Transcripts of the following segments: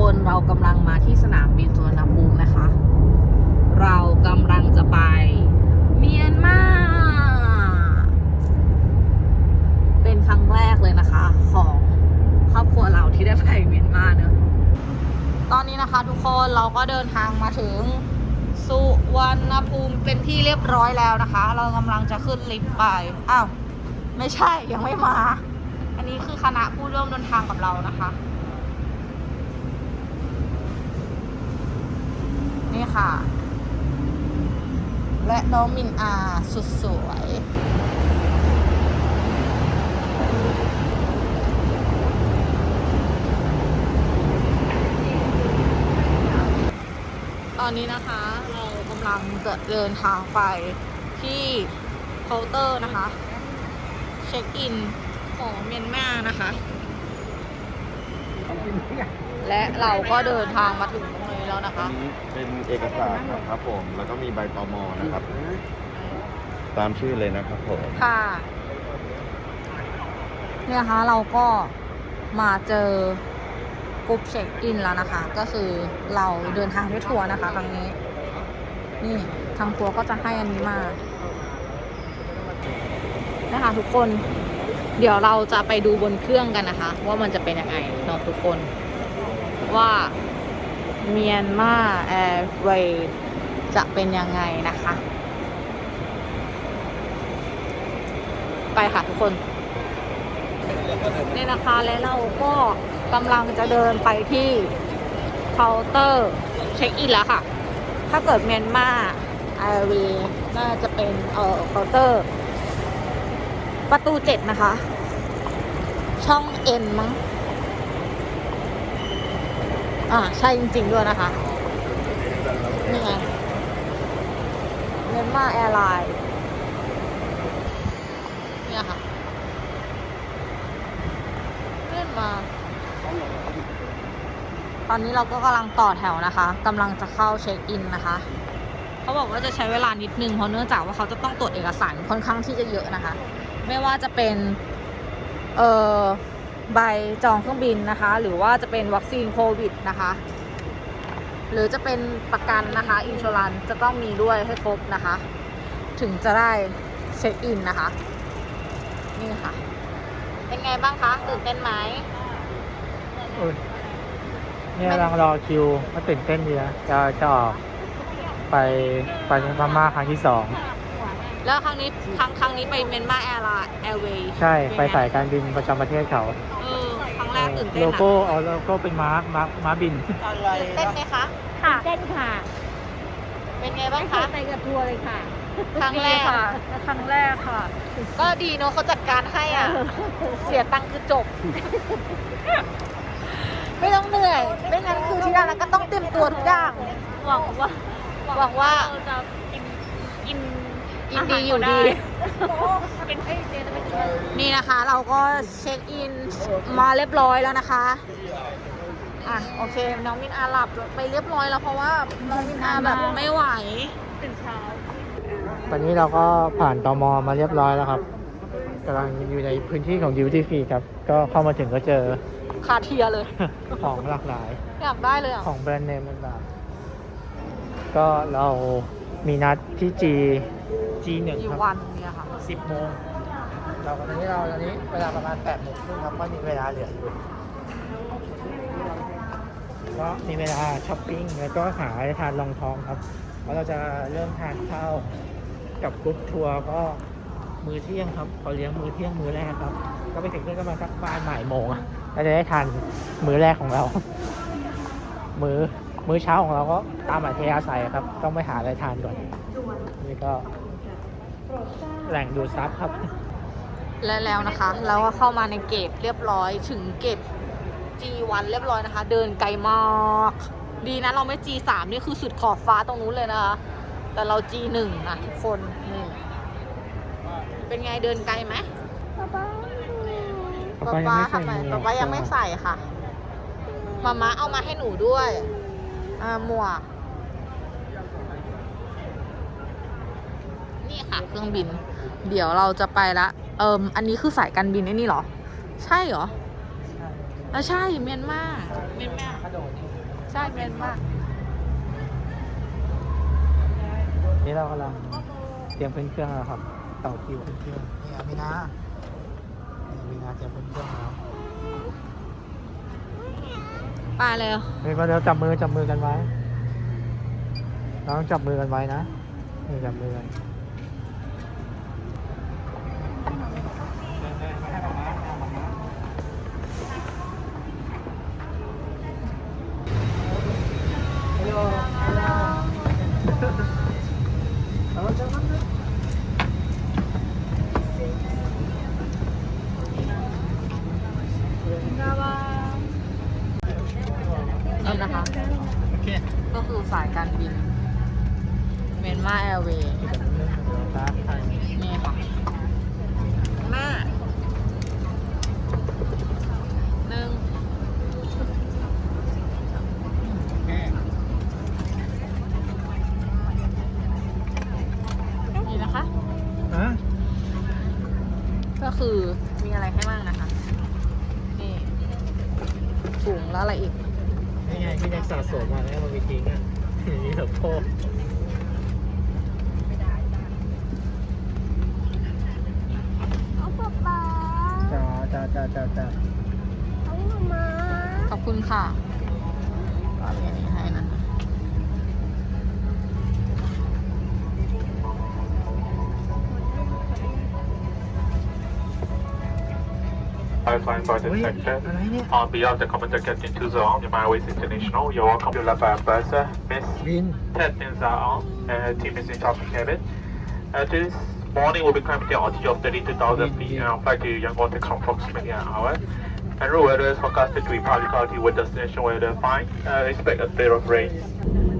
คนเรากำลังมาที่สนามบินสุวรรณภูมินะคะ เรากำลังจะไปเมียนมาเป็นครั้งแรกเลยนะคะ ของครอบครัวเราที่ได้ไปเมียนมาเนอะตอนนี้นะคะทุกคนเราก็เดินทางมาถึงสุวรรณภูมิเป็นที่เรียบร้อยแล้วนะคะ เรากำลังจะขึ้นลิฟต์ไปอ้าวไม่ใช่ยังไม่มา อันนี้คือคณะผู้ร่วมเดินทางกับเรานะคะ นี่ค่ะ และน้องมินอาสุดสวย ตอนนี้นะคะเรากำลังจะเดินทางไปที่เคาน์เตอร์นะคะ เช็คอินของเมียนมานะคะ และเราก็เดินทางมาถึงตรงนี้แล้วนะคะอันนี้เป็นเอกสารนะครับผม แล้วก็มีใบตมนะครับ ตามชื่อเลยนะครับผม ค่ะ เนี่ยนะคะเราก็มาเจอกรุ๊ปเช็คอินแล้วนะคะ ก็คือเราเดินทางด้วยทัวร์นะคะ ครั้งนี้ นี่ทางทัวร์ก็จะให้อันนี้มานะคะทุกคน เดี๋ยวเราจะไปดูบนเครื่องกันนะคะ ว่ามันจะเป็นยังไงเนาะทุกคน ว่าเมียนมาแอร์เวย์จะเป็นยังไงนะคะ ไปค่ะทุกคน นี่นะคะและเราก็กำลังจะเดินไปที่เคาน์เตอร์เช็คอินแล้วค่ะ ถ้าเกิดเมียนมาไอวีน่าจะเป็นเอ่อเคาน์เตอร์ ประตูเจ็ดนะคะ ช่องเอ็นมั้ง อ่าใช่จริง ๆ ด้วยนะคะ นี่ไงเมนมาแอร์ไลน์เนี่ยค่ะเล่นมา ตอนนี้เราก็กำลังต่อแถวนะคะกำลังจะเข้าเช็คอินนะคะเขาบอกว่าจะใช้เวลานิดนึงเพราะเนื่องจากว่าเขาจะต้องตรวจเอกสารค่อนข้างที่จะเยอะนะคะ ไม่ว่าจะเป็น เอ่อ ใบจองเครื่องบินนะคะ หรือว่าจะเป็นวัคซีนโควิดนะคะ หรือจะเป็นประกันนะคะอินช r รันจะต้องมีด้วยให้ครบนะคะ ถึงจะได้เช็คอินนะคะ นี่ค่ะ เป็นไงบ้างคะตื่นเต้นไหมเนี่ยกำลังรอคิวก็ตื่นเต้นดีนะจะจะออกไปไปพม่าครั้งที่สอง แล้วครั้งนี้ครั้งครั้งนี้ไปเมียนมาแอร์ไลน์แอร์เวย์ใช่ไปสายการบินประจำประเทศเขาเออครั้งแรกตื่นเต้นโลอะโก้เอาโลโก้เป็นม้าม้าม้าบินตื่นเต้นไหมคะ ค่ะเต้นค่ะเป็นไงบ้างไม่เคคะยไปกับทัวร์เลยค่ะ ครั้งแรก ค่ะ ครั้งแรกค่ะ ก็ดีเนอะเขาจัดการให้อะ เสียตังค์คือจบ ไม่ต้องเหนื่อย ไม่งั้นคือที่นั่นก็ต้องเตรียมตัวทุกอย่าง หวังว่าหวังว่าเราจะกินกิน ยินดีอยู่ดี เป็นไอ้เจจะไปกินนี่นะคะเราก็เช็คอินมาเรียบร้อยแล้วนะคะ อะโอเค น้องมินอาหลับไปเรียบร้อยแล้วเพราะว่าน้องมินอาแบบไม่ไหว ตื่นเช้าตอนนี้เราก็ผ่านตมมาเรียบร้อยแล้วครับกำลังอยู่ในพื้นที่ของดิวตี้ฟรีครับ ก็เข้ามาถึงก็เจอคาเทียเลย ของหลากหลาย อยากได้เลยอะ ของแบรนด์เนมต่างๆก็เรามีนัดที่ G G1 กี่ครับวันเนี่ยค่ะ10โมงเราตอนนี้เราตอนนี้เวลาประมาณ8โมงครึ่งครับก็มีเวลาเหลืออยู่ก็มีเวลาช้อปปิ้งแล้วก็หาอะไรทานรองท้องครับ เพราะเราจะเริ่มทานข้าวกับกรุ๊ปทัวร์ก็มื้อเที่ยงครับเขาเลี้ยงมื้อเที่ยงมื้อแรกครับ ก็ไปถึงที่ก็มาสักประมาณบ่ายโมงอะเราจะได้ทานมื้อแรกของเรา มื้อมื้อเช้าของเราก็ตามอัธยาศัยครับ ต้องไปหาอะไรทานก่อนนี่ก็ แหล่งดูดซับครับ และแล้วนะคะ เราก็เข้ามาในเกตเรียบร้อยถึงเกต G1 เรียบร้อยนะคะ เดินไกลมากดีนะเราไม่ G3 นี่คือสุดขอบฟ้าตรงนู้นเลยนะคะ แต่เรา G1 นะทุกคนนี่เป็นไงเดินไกลไหมป๊าป๊าป๊าป๊ายังไม่ใส่ทำไมหมวกป๊าป๊ายังไม่ใส่ค่ะมาม่าเอามาให้หนูด้วยอ่าหมวก นี่ค่ะเครื่องบิน เดี๋ยวเราจะไปละ เอิมอันนี้คือสายการบินไอ้นี่เหรอ ใช่เหรออะใช่เมียนมาเมียนมากระโดดใช่เป็นมากนี่เรากำลังเตรียมขึ้นเครื่องแล้วครับต่อคิวขึ้นเครื่องนี่อามินานี่อามินาเตรียมขึ้นเครื่องแล้วไปเลยนี่ก็เดี๋ยวจับมือจับมือกันไว้เราต้องจับมือกันไว้นะนี่จับมือกันนี่นะคะ โอเค ก็คือสายการบิน เมนมาแอร์เวย์ เดี๋ยวเรื่องของเราไทย นี่ค่ะ แม่หนึ่งนี่นะคะ ฮะ ก็คือมีอะไรให้บ้างนะคะ นี่ถุงแล้วอะไรอีก นี่ไงที่ยัง สะสมมาแล้วมันมีทิ้งอะนี่แบบโคตรเอาป๊าป๊าจ้าจ้าจ้าจ้าจ้าเอามามาขอบคุณค่ะก็มีอันนี้ให้นะ Pipeline by the sector. On behalf of the Commander Captain Tuzong, Yamai Waste International, you're welcome to La Barbosa. Miss Tedmins are on. Uh, team is in top cabin. Uh, this morning we'll be climbing the altitude of 32,000 feet We'll fly to Yangon to come approximately an hour. And road weather is forecasted to be partly cloudy with destination weather fine. Uh, expect a bit of rain.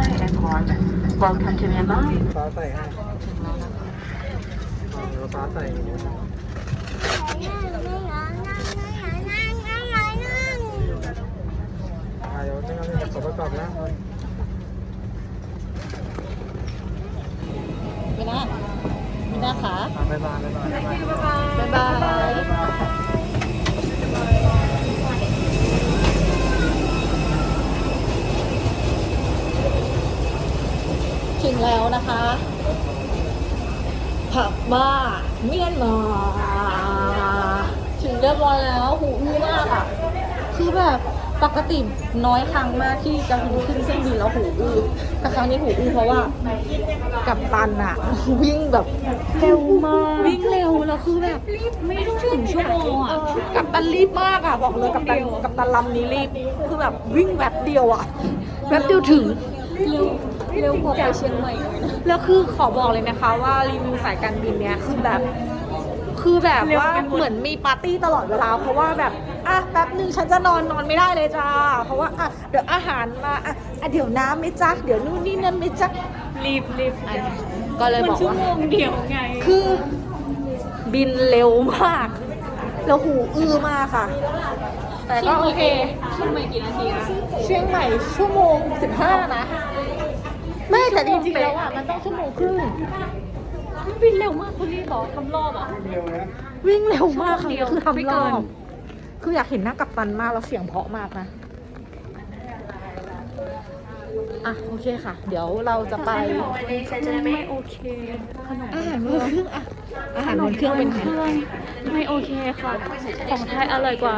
Thai Airport. Welcome to Myanmar. ฟ้าใส่ให้เอาเดี๋ยวฟ้าใส่อย่างนี้อะเดี๋ยวไม่งั้นเดี๋ยวขอประกอบนะไม่น่าไม่น่าค่ะอะบ๊าบ๊ายบายบ๊ายบาย บ๊ายบาย ถึงแล้วนะคะผับบ้าเมียนมาถึงเรียบร้อยแล้วหูอื้อมากอะคือแบบปกติน้อยครั้งมากที่จะขึ้นเครื่องบินแล้วหูอื้อแต่ครั้งนี้หูอื้อเพราะว่ากับตันอะวิ่งแบบเร็วมากวิ่งเร็วแล้วคือแบบไม่ต้องถึงชั่วโมงอะกับตันรีบมากอะบอกเลยกับตันกับตันลำนี้รีบคือแบบวิ่งแวบเดียวอะแวบเดียวถึงเร็ว เร็วกว่าไปเชียงใหม่เลยนะแล้วคือขอบอกเลยนะคะว่ารีวิวสายการบินเนี้ยคือแบบ คือแบบว่าเหมือนมีปาร์ตี้ตลอดเวลา เพราะว่าแบบอะแป๊บนึงฉันจะนอนนอนไม่ได้เลยจ้า เพราะว่าอะเดี๋ยวอาหารมาอะอะเดี๋ยวน้ำไหม่จ้าเดี๋ยวนู่นนี่นั่นไหม่จ้ารีบรีบอันนี้ก็เลยมันบอกชั่วว่า โมงเดียวไง คือบินเร็วมาก แล้วหูอื้อมากค่ะ แต่ก็โอเคเชียงใหม่กี่นาทีนะเชียงใหม่ชั่วโมงสิบห้านะ ไม่แต่จริงๆแล้วอะมันต้องชั่วโมงครึ่งบินเร็วมากคุณรีบบอกทำรอบอะวิ่งเร็วมากค่ะชั่วโมงเดียวคือไม่ทำรเกิอน บคืออยากเห็นหน้ากัปตันมากแล้วเสียงเพราะมากนะ อะโอเคค่ะ เดี๋ยวเราจะไปไม่โอเคขนมอาหารบนเครื่องอะอาหารบนเครื่องเป็นไงไม่โอเคค่ะ ของไทยอร่อยกว่า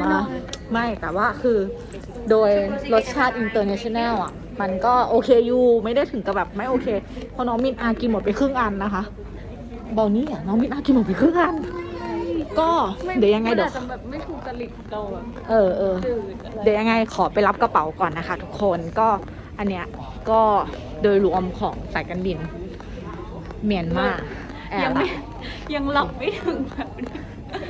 มาไม่แต่ว่าคือ โดยรสชาติอินเตอร์เนชั่นแนลอะ มันก็โอเคอยู่ไม่ได้ถึงกับแบบไม่โอเคเพราะน้องมินอากินหมดไปครึ่งอันนะคะเบานี่อะน้องมินอากินหมดไปครึ่งอัน ก็เดี๋ยวยังไงเดี๋ยวมันอาจจะแบบไม่ถูกจริตเราแบบเออเออ จืดอะไรเดี๋ยวยังไงขอไปรับกระเป๋าก่อนนะคะ ทุกคนก็อันเนี้ยก็โดยรวมของสายการบิน เมียนมาแอยังร์ไม่ยังหลับไม่ถึงแบบ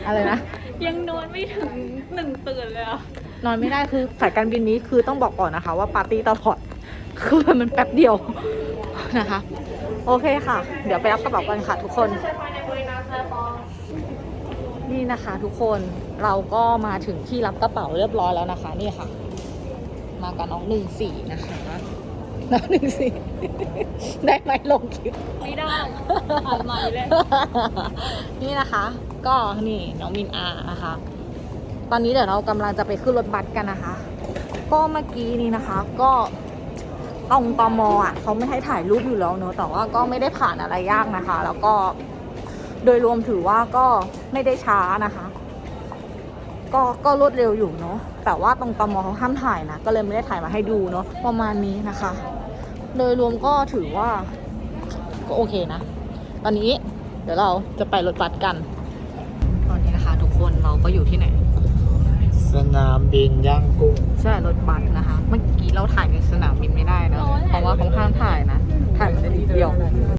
อะไรนะ ยังนอนไม่ถึงหนึ่งตื่นเลยอะนอนไม่ได้คือสายการบินนี้คือต้องบอกก่อนนะคะว่าปาร์ตี้ตลอด คือมันแป๊บเดียวนะคะ โอเคค่ะ เดี๋ยวไปรับกระเป๋ากันค่ะทุกคน นี่นะคะทุกคนเราก็มาถึงที่รับกระเป๋าเรียบร้อยแล้วนะคะ นี่ค่ะ มากับน้องหนึ่งสี่นะคะน้องหนึ่งสี่ได้ไหมลงคลิปไม่ได้ถ่ายใหม่เลยนี่นะคะ ก็นี่น้องมินอานะคะ ตอนนี้เดี๋ยวเรากำลังจะไปขึ้นรถบัสกันนะคะ ก็เมื่อกี้นี้นะคะ ก็ ตรงตมอะเขาไม่ให้ถ่ายรูปอยู่แล้วเนอะแต่ว่าก็ไม่ได้ผ่านอะไรยากนะคะ แล้วก็โดยรวมถือว่าก็ไม่ได้ช้านะคะ ก็ก็รวดเร็วอยู่เนาะแต่ว่าตรงตมเขาห้ามถ่ายนะก็เลยไม่ได้ถ่ายมาให้ดูเนาะประมาณนี้นะคะ โดยรวมก็ถือว่าก็โอเคนะ ตอนนี้เดี๋ยวเราจะไปรถบัสกัน ตอนนี้นะคะ ทุกคนเราก็อยู่ที่ไหน สนามบินย่างกุ้งใช่รถบัสนะคะ เมื่อกี้เราถ่ายในสนามบินไม่ได้นะเพราะว่าเขาห้ามถ่ายนะ ถ่ายมาได้นิดเดียว